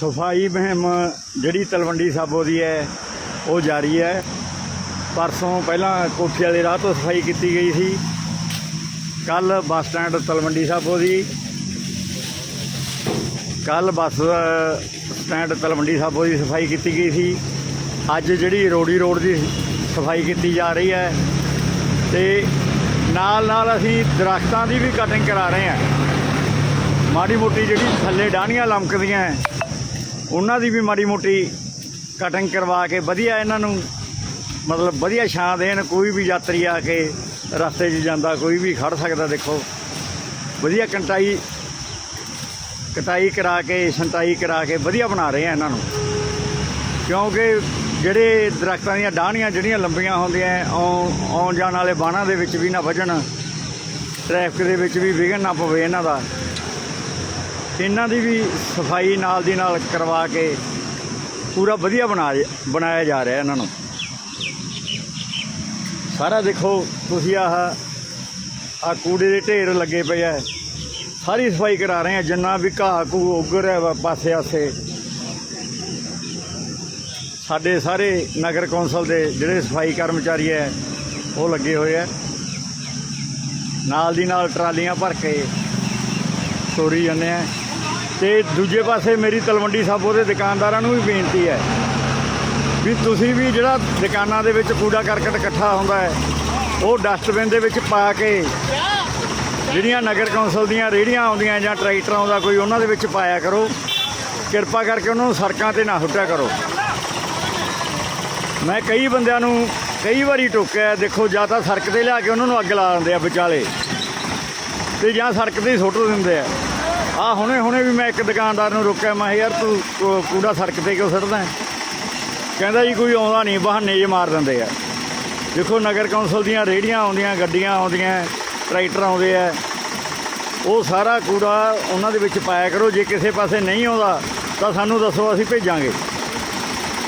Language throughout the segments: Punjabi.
ਸਫ਼ਾਈ ਮੁਹਿੰਮ ਜਿਹੜੀ ਤਲਵੰਡੀ ਸਾਬੋ ਦੀ ਹੈ, ਉਹ ਜਾਰੀ ਹੈ। ਪਰਸੋਂ ਪਹਿਲਾਂ ਕੋਠੀ ਵਾਲੇ ਰਾਹ ਤੋਂ ਸਫ਼ਾਈ ਕੀਤੀ ਗਈ ਸੀ। ਕੱਲ ਬੱਸ ਸਟੈਂਡ ਤਲਵੰਡੀ ਸਾਬੋ ਦੀ। ਕੱਲ ਬੱਸ ਸਟੈਂਡ ਤਲਵੰਡੀ ਸਾਬੋ ਦੀ ਸਫ਼ਾਈ ਕੀਤੀ ਗਈ ਸੀ। ਅੱਜ ਜਿਹੜੀ ਰੋੜੀ ਰੋਡ ਦੀ ਸਫ਼ਾਈ ਕੀਤੀ ਜਾ ਰਹੀ ਹੈ। ਤੇ ਨਾਲ ਨਾਲ ਅਸੀਂ ਦਰਖਤਾਂ ਦੀ ਵੀ ਕਟਿੰਗ ਕਰਾ ਰਹੇ ਹਾਂ। ਮਾੜੀ ਮੋਟੀ ਜਿਹੜੀ ਥੱਲੇ ਡਾਹਣੀਆਂ ਲਮਕਦੀਆਂ ਹੈ, ਉਹਨਾਂ ਦੀ ਵੀ ਮਾੜੀ ਮੋਟੀ ਕਟਿੰਗ ਕਰਵਾ ਕੇ ਵਧੀਆ ਇਹਨਾਂ ਨੂੰ ਮਤਲਬ ਵਧੀਆ ਛਾਂ ਦੇਣ ਕੋਈ ਵੀ ਯਾਤਰੀ ਆ ਕੇ ਰਸਤੇ 'ਚ ਜਾਂਦਾ ਕੋਈ ਵੀ ਖੜ ਸਕਦਾ ਦੇਖੋ। ਵਧੀਆ ਕੰਟਾਈ ਕਟਾਈ ਕਰਾ ਕੇ ਛੰਟਾਈ ਕਰਾ ਕੇ ਵਧੀਆ ਬਣਾ ਰਹੇ ਆ ਇਹਨਾਂ ਨੂੰ। ਕਿਉਂਕਿ ਜਿਹੜੇ ਦਰਖਤਾਂ ਦੀਆਂ ਡਾਹਣੀਆਂ ਜਿਹੜੀਆਂ ਲੰਬੀਆਂ ਹੁੰਦੀਆਂ ਆਉਣ ਆਉਣ ਜਾਣ ਵਾਲੇ ਬਾਣਾਂ ਦੇ ਵਿੱਚ ਵੀ ਨਾ ਵੱਜਣ ਟ੍ਰੈਫਿਕ ਦੇ ਵਿੱਚ ਵੀ ਵਿਘਨ ਨਾ ਪਵੇ ਇਹਨਾਂ ਦਾ। ਇਹਨਾਂ ਦੀ ਵੀ ਸਫ਼ਾਈ ਨਾਲ ਦੀ ਨਾਲ ਕਰਵਾ ਕੇ ਪੂਰਾ ਵਧੀਆ ਬਣਾ ਬਣਾਇਆ ਜਾ ਰਿਹਾ ਇਹਨਾਂ ਨੂੰ। ਸਾਰਾ ਦੇਖੋ, ਤੁਸੀਂ ਆਹ ਆ ਕੂੜੇ ਦੇ ਢੇਰ ਲੱਗੇ ਪਏ ਆ। ਸਾਰੀ ਸਫ਼ਾਈ ਕਰਾ ਰਹੇ ਆ, ਜਿੰਨਾ ਵੀ ਘਾਹ ਕੂ ਉਗਰ ਹੈ ਪਾਸੇ ਆਸੇ ਸਾਡੇ ਸਾਰੇ ਨਗਰ ਕੌਂਸਲ ਦੇ ਜਿਹੜੇ ਸਫ਼ਾਈ ਕਰਮਚਾਰੀ ਹੈ ਉਹ ਲੱਗੇ ਹੋਏ ਆ। ਨਾਲ ਦੀ ਨਾਲ ਟਰਾਲੀਆਂ ਭਰ ਕੇ ਤੋਰੀ ਜਾਂਦੇ ਆ। ਤੇ ਦੂਜੇ ਪਾਸੇ ਮੇਰੀ ਤਲਵੰਡੀ ਸਾਬੋ ਦੇ ਦੁਕਾਨਦਾਰਾਂ ਨੂੰ ਵੀ ਬੇਨਤੀ ਹੈ ਵੀ ਤੁਸੀਂ ਵੀ ਜਿਹੜਾ ਦੁਕਾਨਾਂ ਦੇ ਵਿੱਚ ਕੂੜਾ ਕਰਕਟ ਇਕੱਠਾ ਹੁੰਦਾ ਹੈ, ਉਹ ਡਸਟਬਿਨ ਦੇ ਵਿੱਚ ਪਾ ਕੇ ਜਿਹੜੀਆਂ ਨਗਰ ਕੌਂਸਲ ਦੀਆਂ ਰੇਹੜੀਆਂ ਆਉਂਦੀਆਂ ਜਾਂ ਟਰੈਕਟਰ ਆਉਂਦਾ ਕੋਈ ਉਹਨਾਂ ਦੇ ਵਿੱਚ ਪਾਇਆ ਕਰੋ, ਕਿਰਪਾ ਕਰਕੇ ਉਹਨਾਂ ਨੂੰ ਸੜਕਾਂ ਤੇ ਨਾ ਸੁੱਟਿਆ ਕਰੋ। ਮੈਂ ਕਈ ਬੰਦਿਆਂ ਨੂੰ ਕਈ ਵਾਰੀ ਟੋਕਿਆ, ਦੇਖੋ ਜਾਂ ਤਾਂ ਸੜਕ ਤੇ ਲਿਆ ਕੇ ਉਹਨਾਂ ਨੂੰ ਅੱਗ ਲਾ ਦਿੰਦੇ ਆ ਵਿਚਾਲੇ, ਤੇ ਜਾਂ ਸੜਕ ਤੇ ਹੀ ਸੁੱਟ ਦਿੰਦੇ ਆ। ਆ ਹੁਣੇ ਹੁਣੇ ਵੀ ਮੈਂ ਇੱਕ ਦੁਕਾਨਦਾਰ ਨੂੰ ਰੋਕਿਆ, ਮੈਂ ਯਾਰ ਤੂੰ ਕੂੜਾ ਸੜਕ ਤੇ ਕਿਉਂ ਸੁੱਟਦਾ ਕਹਿੰਦਾ ਜੀ ਕੋਈ ਆਉਂਦਾ ਨਹੀਂ, ਬਹਾਨੇ ਜੇ ਮਾਰ ਦਿੰਦੇ ਆ। ਦੇਖੋ ਨਗਰ ਕੌਂਸਲ ਦੀਆਂ ਰੇਹੜੀਆਂ ਆਉਂਦੀਆਂ, ਗੱਡੀਆਂ ਆਉਂਦੀਆਂ, ਟਰੈਕਟਰ ਆਉਂਦੇ ਆ। ਉਹ ਸਾਰਾ ਕੂੜਾ ਉਹਨਾਂ ਦੇ ਵਿੱਚ ਪਾਇਆ ਕਰੋ, ਜੇ ਕਿਸੇ ਪਾਸੇ ਨਹੀਂ ਆਉਂਦਾ, ਤਾਂ ਸਾਨੂੰ ਦੱਸੋ, ਅਸੀਂ ਭੇਜਾਂਗੇ।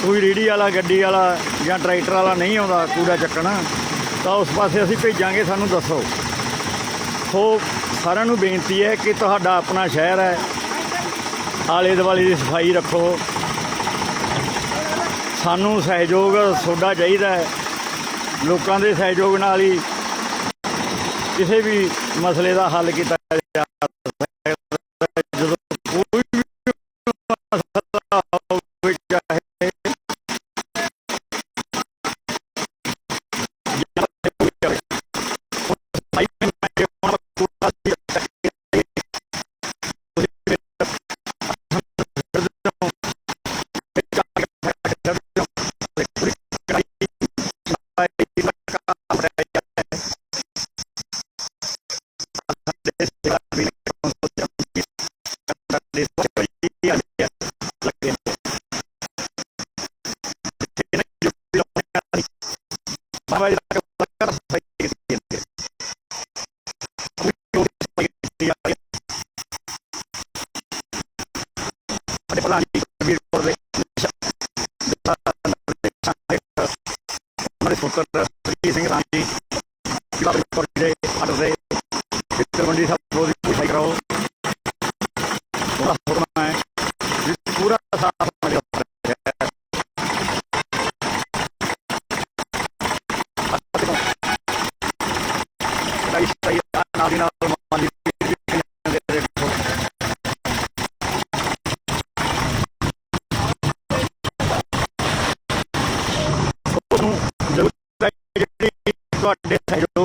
ਕੋਈ ਰੇਹੜੀ ਵਾਲਾ, ਗੱਡੀ ਵਾਲਾ ਜਾਂ ਟਰੈਕਟਰ ਵਾਲਾ ਨਹੀਂ ਆਉਂਦਾ ਕੂੜਾ ਚੱਕਣਾ, ਤਾਂ ਉਸ ਪਾਸੇ ਅਸੀਂ ਭੇਜਾਂਗੇ, ਸਾਨੂੰ ਦੱਸੋ। ਸੋ ਸਾਰਿਆਂ ਨੂੰ ਬੇਨਤੀ ਹੈ ਕਿ ਤੁਹਾਡਾ ਆਪਣਾ ਸ਼ਹਿਰ ਹੈ। ਆਲੇ ਦੁਆਲੇ ਦੀ ਸਫ਼ਾਈ ਰੱਖੋ। ਸਾਨੂੰ ਸਹਿਯੋਗ ਤੁਹਾਡਾ ਚਾਹੀਦਾ ਹੈ। ਲੋਕਾਂ ਦੇ ਸਹਿਯੋਗ ਨਾਲ ਹੀ ਕਿਸੇ ਵੀ ਮਸਲੇ ਦਾ ਹੱਲ ਕੀਤਾ ਪੁੱਤਰ ਜੀ ਸਹੀ ਨਾਲ ਦੀ ਨਾਲ ਮਾਲੀ ਦੇਖੋ ਉਹਨੂੰ ਜ਼ਰੂਰਤ ਹੈ ਜਿਹੜੀ ਤੁਹਾਡੇ ਸਹਿਯੋਗ ਦੀ ਜ਼ਰੂਰਤ ਹੈ ਸਹਿਯੋਗ